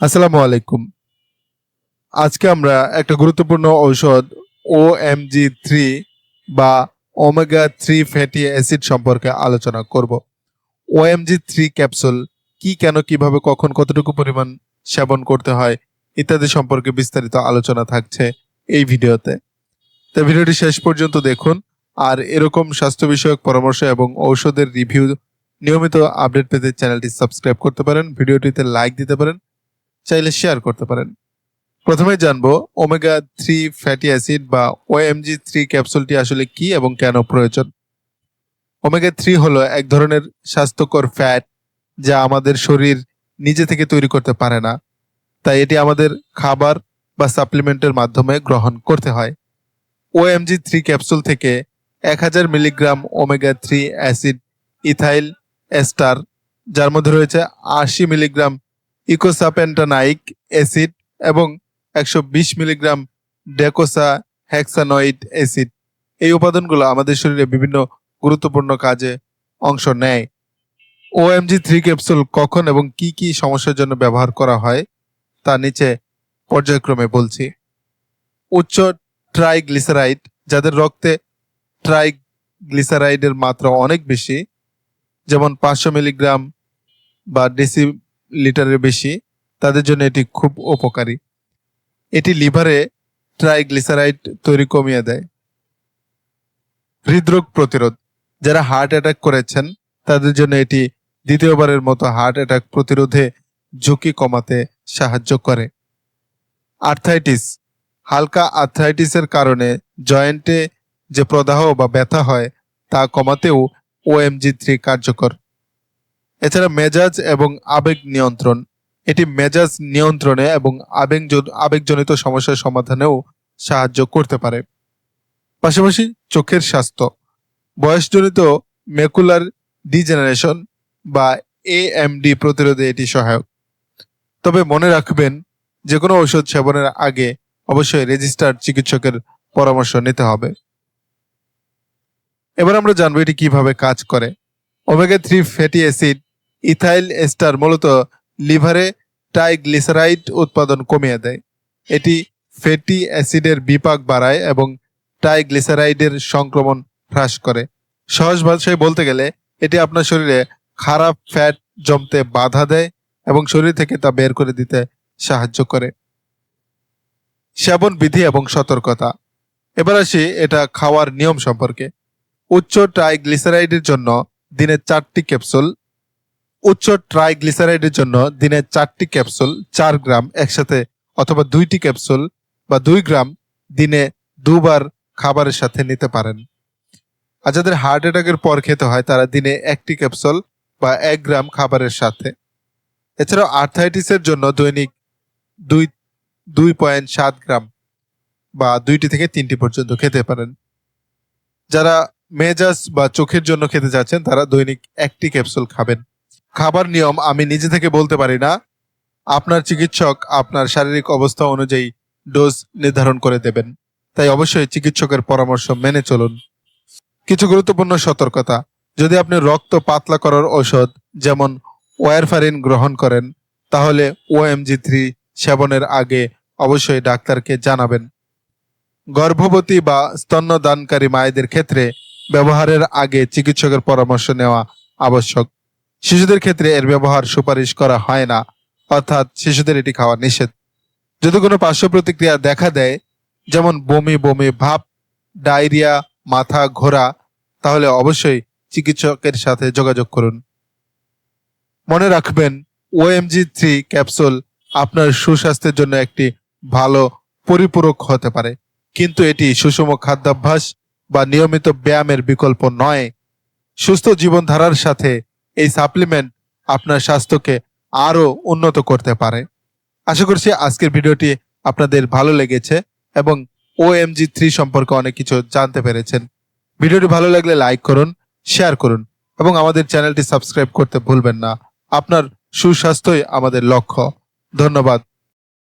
আসসালামু আলাইকুম। আজকে আমরা একটা গুরুত্বপূর্ণ ঔষধ ও এম জি থ্রি বা ওমেগা থ্রি ফ্যাটি অ্যাসিড সম্পর্কে আলোচনা করব। O M G three capsule কি, কেন, কীভাবে, কখন, কতটুকু পরিমাণ সেবন করতে হয় ইত্যাদি সম্পর্কে বিস্তারিত আলোচনা থাকছে এই ভিডিওতে। তো ভিডিওটি শেষ পর্যন্ত দেখুন আর এরকম স্বাস্থ্য বিষয়ক পরামর্শ এবং ঔষধের রিভিউ নিয়মিত আপডেট পেতে চ্যানেলটি সাবস্ক্রাইব করতে পারেন, ভিডিওটিতে লাইক দিতে পারেন চাইলে শেয়ার করতে পারেন। প্রথমে জানব ওমেগা থ্রি ফ্যাটি অ্যাসিড বা ওএমজি থ্রি ক্যাপসুলটি আসলে কি এবং কেন প্রয়োজন? ওমেগা থ্রি হলো এক ধরনের স্বাস্থ্যকর ফ্যাট যা আমাদের শরীর নিজে থেকে তৈরি করতে পারে না। তাই এটি আমাদের খাবার বা সাপ্লিমেন্টের মাধ্যমে গ্রহণ করতে হয়। ওএমজি থ্রি ক্যাপসুল থেকে এক হাজার milligram omega three acid ethyl ester যার মধ্যে রয়েছে আশি মিলিগ্রাম ইকোসাপেন্টানাইক অ্যাসিড এবং একশো বিশ মিলিগ্রাম ডেকোসা হ্যাক্সানয়েড অ্যাসিড। এই উপাদানগুলো আমাদের শরীরে বিভিন্ন গুরুত্বপূর্ণ কাজে অংশ নেয়। ওএমজি থ্রি ক্যাপসুল কখন এবং কি কি সমস্যার জন্য ব্যবহার করা হয় তা নিচে পর্যায়ক্রমে বলছি। উচ্চ ট্রাইগ্লিসারাইড, যাদের রক্তে ট্রাইগ্লিসারাইডের মাত্রা অনেক বেশি, যেমন পাঁচশো মিলিগ্রাম বা ডেসি লিটারের বেশি, তাদের জন্য এটি খুব উপকারী। এটি লিভারে ট্রাইগ্লিসারাইড তৈরি কমিয়ে দেয়। হৃদরোগ প্রতিরোধ। যারা হার্ট অ্যাটাক করেছেন, তাদের জন্য এটি দ্বিতীয়বারের মতো হার্ট অ্যাটাক প্রতিরোধে ঝুঁকি কমাতে সাহায্য করে। আর্থাইটিস হালকা আর্থ্রাইটিসের কারণে জয়েন্টে যে প্রদাহ বা ব্যথা হয়, তা কমাতেও ওএমজি থ্রি কার্যকর। এছাড়া মেজাজ এবং আবেগ নিয়ন্ত্রণ। এটি মেজাজ নিয়ন্ত্রণে এবং আবেগ আবেগজনিত সমস্যার সমাধানেও সাহায্য করতে পারে। পাশাপাশি চোখের স্বাস্থ্য। বয়সজনিত মেকুলার ডিজেনারেশন বা এএমডি প্রতিরোধে এটি সহায়ক। তবে মনে রাখবেন যে কোনো ঔষধ সেবনের আগে অবশ্যই রেজিস্টার্ড চিকিৎসকের পরামর্শ নিতে হবে। এবার আমরা জানব এটি কীভাবে কাজ করে। Omega three fatty acid ethyl ester মূলত লিভারে ট্রাইগ্লিসারাইড উৎপাদন কমিয়ে দেয়। এটি ফ্যাটি অ্যাসিডের বিপাক বাড়ায় এবং ট্রাইগ্লিসারাইডের সংক্রমণ হ্রাস করে। সহজ ভাষায় বলতে গেলে, এটি আপনার শরীরে খারাপ ফ্যাট জমতে বাধা দেয় এবং শরীর থেকে তা বের করে দিতে সাহায্য করে। সেবন বিধি এবং সতর্কতা। এবার আসি এটা খাওয়ার নিয়ম সম্পর্কে। উচ্চ ট্রাইগ্লিসারাইডের জন্য দিনে চারটি ক্যাপসুল উচ্চ ট্রাইগ্লিসারাইডের জন্য দিনে চারটি ক্যাপসুল চার গ্রাম একসাথে অথবা দুইটি ক্যাপসুল বা দুই গ্রাম দিনে দুবার খাবারের সাথে নিতে পারেন। আর যাদের হার্ট অ্যাটাকের পর খেতে হয়, তারা দিনে একটি ক্যাপসুল বা এক গ্রাম খাবারের সাথে। এছাড়াও আর্থাইটিসের জন্য দৈনিক দুই দুই পয়েন্ট সাত গ্রাম বা দুইটি থেকে তিনটি পর্যন্ত খেতে পারেন। যারা মেজাজ বা চোখের জন্য খেতে যাচ্ছেন, তারা দৈনিক একটি ক্যাপসুল খাবেন। খাবার নিয়ম আমি নিজে থেকে বলতে পারি না। আপনার চিকিৎসক আপনার শারীরিক অবস্থা অনুযায়ী ডোজ নির্ধারণ করে দেবেন। তাই অবশ্যই চিকিৎসকের পরামর্শ মেনে চলুন। কিছু গুরুত্বপূর্ণ সতর্কতা। যদি আপনি রক্ত পাতলা করার ঔষধ, যেমন ওয়ারফারিন গ্রহণ করেন, তাহলে ওএমজি থ্রি সেবনের আগে অবশ্যই ডাক্তারকে জানাবেন। গর্ভবতী বা স্তন্যদানকারী মায়েদের ক্ষেত্রে ব্যবহারের আগে চিকিৎসকের পরামর্শ নেওয়া আবশ্যক। শিশুদের ক্ষেত্রে এর ব্যবহার সুপারিশ করা হয় না। অর্থাৎ শিশুদের এটি খাওয়া নিষেধ। যদি কোনো পার্শ্ব প্রতিক্রিয়া দেখা দেয়, যেমন বমি বমি ভাব ডায়রিয়া, মাথা ঘোরা, তাহলে অবশ্যই চিকিৎসকের সাথে যোগাযোগ করুন। মনে রাখবেন ওএমজি থ্রি ক্যাপসুল আপনার সুস্বাস্থ্যের জন্য একটি ভালো পরিপূরক হতে পারে। কিন্তু এটি সুষম খাদ্যাভ্যাস বা নিয়মিত ব্যায়ামের বিকল্প নয়। সুস্থ জীবনধারার সাথে এই সাপ্লিমেন্ট আপনার স্বাস্থ্যকে আরও উন্নত করতে পারে। আশা করছি আজকের ভিডিওটি আপনাদের ভালো লেগেছে এবং ও থ্রি সম্পর্কে অনেক কিছু জানতে পেরেছেন। ভিডিওটি ভালো লাগলে লাইক করুন শেয়ার করুন এবং আমাদের চ্যানেলটি সাবস্ক্রাইব করতে ভুলবেন না। আপনার সুস্বাস্থ্যই আমাদের লক্ষ্য। ধন্যবাদ।